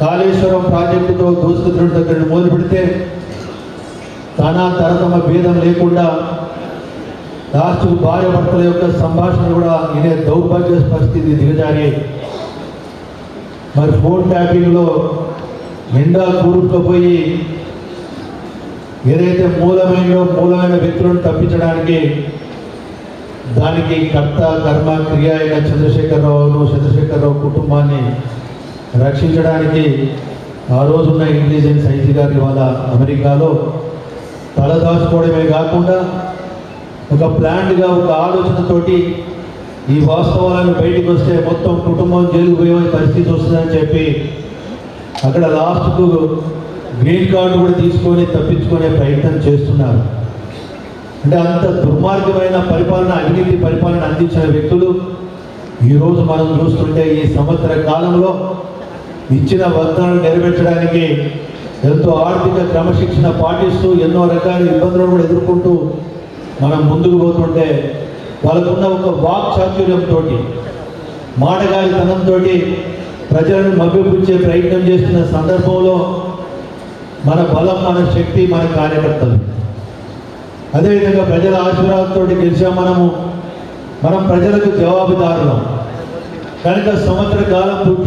కాళేశ్వరం ప్రాజెక్టుతో దోసుకుతున్న దగ్గర మొదలు పెడితే తన తరతమ భేదం లేకుండా లాస్ట్కు భార్య భర్తల యొక్క సంభాషణ కూడా ఇదే దౌర్భాగ్య పరిస్థితి దిగజారి. మరి ఫోన్ ట్యాపింగ్లో నిండా కూరుకుపోయి ఏదైతే మూలమైనో మూలమైన వ్యక్తులను తప్పించడానికి దానికి కర్త కర్మ క్రియ అయిన చంద్రశేఖరరావును చంద్రశేఖరరావు కుటుంబాన్ని రక్షించడానికి ఆ రోజున్న ఇంటెలిజెన్స్ ఐజీ గారి వాళ్ళ అమెరికాలో తలదాచుకోవడమే కాకుండా ఒక ప్లాన్గా ఒక ఆలోచనతోటి ఈ వాస్తవాలను బయటికి వస్తే మొత్తం కుటుంబం జైలుకు పోయే పరిస్థితి వస్తుందని చెప్పి అక్కడ లాస్ట్కు గ్రీన్ కార్డు కూడా తీసుకొని తప్పించుకునే ప్రయత్నం చేస్తున్నారు. అంటే అంత దుర్మార్గమైన పరిపాలన అవినీతి పరిపాలన అందించిన వ్యక్తులు ఈరోజు మనం చూస్తుంటే ఈ సంవత్సర కాలంలో ఇచ్చిన వాగ్దానాలు నెరవేర్చడానికి ఎంతో ఆర్థిక క్రమశిక్షణ పాటిస్తూ ఎన్నో రకాల ఇబ్బందులను కూడా ఎదుర్కొంటూ మనం ముందుకు పోతుంటే వాళ్ళకున్న ఒక వాక్ చాతుర్యంతో మాటగాలితనంతో ప్రజలను మభ్యపుచ్చే ప్రయత్నం చేస్తున్న సందర్భంలో మన బలం మన శక్తి మన కార్యకర్తలు. అదేవిధంగా ప్రజల ఆశీర్వాదంతో గెలిచా మనము. మనం ప్రజలకు జవాబుదారులం. కనుక సంవత్సర కాలం పూర్తి